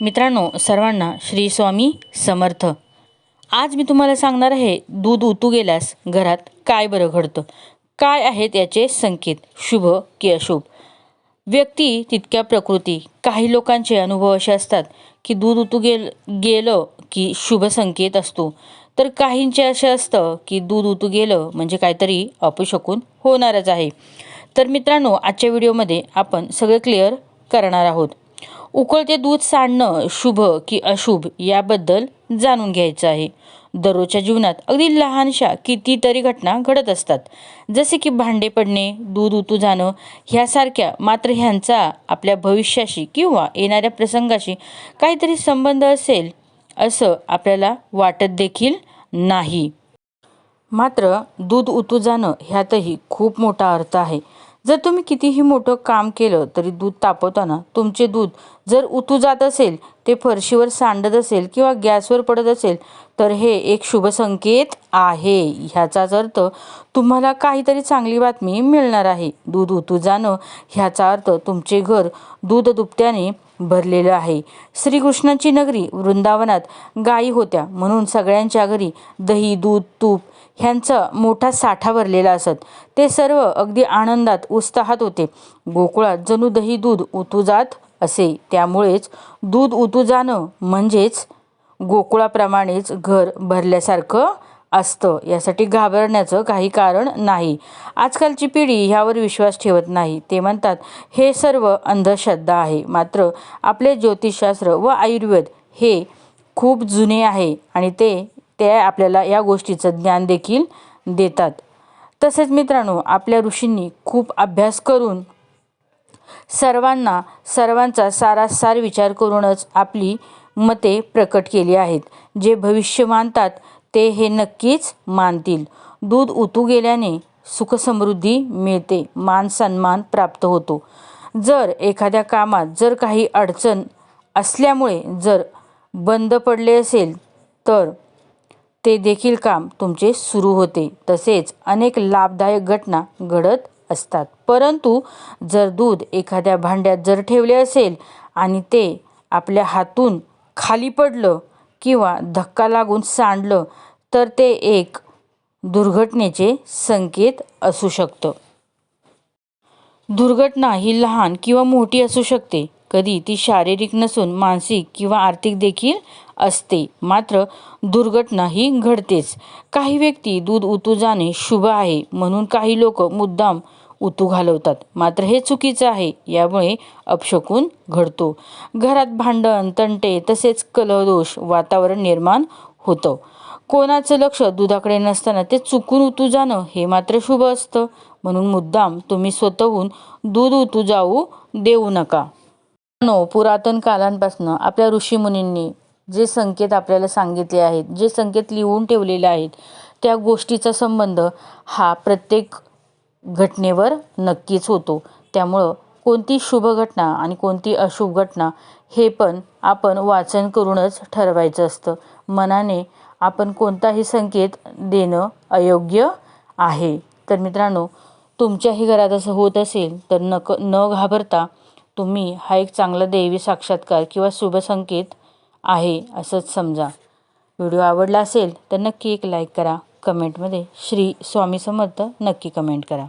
मित्रांनो सर्वांना श्री स्वामी समर्थ. आज मी तुम्हाला सांगणार आहे दूध उतू गेल्यास घरात काय बरं घडतं? काय आहेत याचे संकेत? शुभ की अशुभ? व्यक्ती तितक्या प्रकृती. काही लोकांचे अनुभव असे असतात की दूध उतू गेल गेलं की शुभ संकेत असतो. तर काहींचे असे असतं की दूध उतू गेलं म्हणजे काहीतरी अपशकून होणारच आहे. तर मित्रांनो आजच्या व्हिडिओमध्ये आपण सगळं क्लिअर करणार आहोत. उकळते दूध सांडणं शुभ की अशुभ याबद्दल जाणून घ्यायचं आहे. दररोजच्या जीवनात अगदी लहानशा कितीतरी घटना घडत असतात. जसे की भांडे पडणे दूध उतू जाणं ह्यासारख्या मात्र ह्यांचा आपल्या भविष्याशी किंवा येणाऱ्या प्रसंगाशी काहीतरी संबंध असेल असं आपल्याला वाटत देखील नाही. मात्र दूध उतू जाणं ह्यातही खूप मोठा अर्थ आहे. जर तुम्ही कितीही मोठं काम केलं तरी दूध तापवताना तुमचे दूध जर उतू जात असेल ते फरशीवर सांडत असेल किंवा गॅसवर पडत असेल तर हे एक शुभ संकेत आहे. ह्याचाच अर्थ तुम्हाला काहीतरी चांगली बातमी मिळणार आहे. दूध उतू जाणं ह्याचा अर्थ तुमचे घर दूध दुपट्याने भरलेलं आहे. श्रीकृष्णाची नगरी वृंदावनात गायी होत्या म्हणून सगळ्यांच्या घरी दही दूध तूप ह्यांचा मोठा साठा भरलेला असत. ते सर्व अगदी आनंदात उत्साहात होते. गोकुळात जणू दही दूध उतू जात असे. त्यामुळेच दूध उतू जाणं म्हणजेच गोकुळाप्रमाणेच घर भरल्यासारखं असतं. यासाठी घाबरण्याचं काही कारण नाही. आजकालची पिढी ह्यावर विश्वास ठेवत नाही. ते म्हणतात हे सर्व अंधश्रद्धा आहे. मात्र आपले ज्योतिषशास्त्र व आयुर्वेद हे खूप जुने आहे आणि ते ते आपल्याला या गोष्टीचं ज्ञान देखील देतात. तसेच मित्रांनो आपल्या ऋषींनी खूप अभ्यास करून सर्वांना सर्वांचा सारासार विचार करूनच आपली मते प्रकट केली आहेत. जे भविष्य मानतात ते हे नक्कीच मानतील. दूध उतू गेल्याने सुखसमृद्धी मिळते मान सन्मान प्राप्त होतो. जर एखाद्या कामात जर काही अडचण असल्यामुळे जर बंद पडले असेल तर ते देखील काम तुमचे सुरू होते. तसेच अनेक लाभदायक घटना घडत असतात. परंतु जर दूध एखाद्या भांड्यात जर ठेवले असेल आणि ते आपल्या हातून खाली पडलं किंवा धक्का लागून सांडलं तर ते एक दुर्घटनेचे संकेत असू शकतं. दुर्घटना ही लहान किंवा मोठी असू शकते. कधी ती शारीरिक नसून मानसिक किंवा आर्थिक देखील असते. मात्र दुर्घटना ही घडतेच. काही व्यक्ती दूध उतू जाणे शुभ आहे म्हणून काही लोक मुद्दाम उतू घालवतात. मात्र हे चुकीचं आहे यामुळे अपशकून घडतो. घरात भांडण तंटे तसेच कलहदोष वातावरण निर्माण होतं. कोणाचं लक्ष दुधाकडे नसताना ते चुकून उतू जाणं हे मात्र शुभ असतं. म्हणून मुद्दाम तुम्ही स्वतःहून दूध उतू जाऊ देऊ नका. नो पुरातन कालांपासून आपल्या ऋषीमुनींनी जे संकेत आपल्याला सांगितले आहेत जे संकेत लिहून ठेवलेले आहेत त्या गोष्टीचा संबंध हा प्रत्येक घटनेवर नक्कीच होतो. त्यामुळं कोणती शुभ घटना आणि कोणती अशुभ घटना हे पण आपण वाचन करूनच ठरवायचं असतं. मनाने आपण कोणताही संकेत देणं अयोग्य आहे. तर मित्रांनो तुमच्याही घरात असं होत असेल तर नक न घाबरता तुम्ही हा एक चांगला देवी साक्षात्कार किंवा शुभसंकेत आहे असंच समजा. व्हिडिओ आवडला असेल तर नक्की एक लाईक करा. कमेंटमध्ये श्री स्वामी समर्थ नक्की कमेंट करा.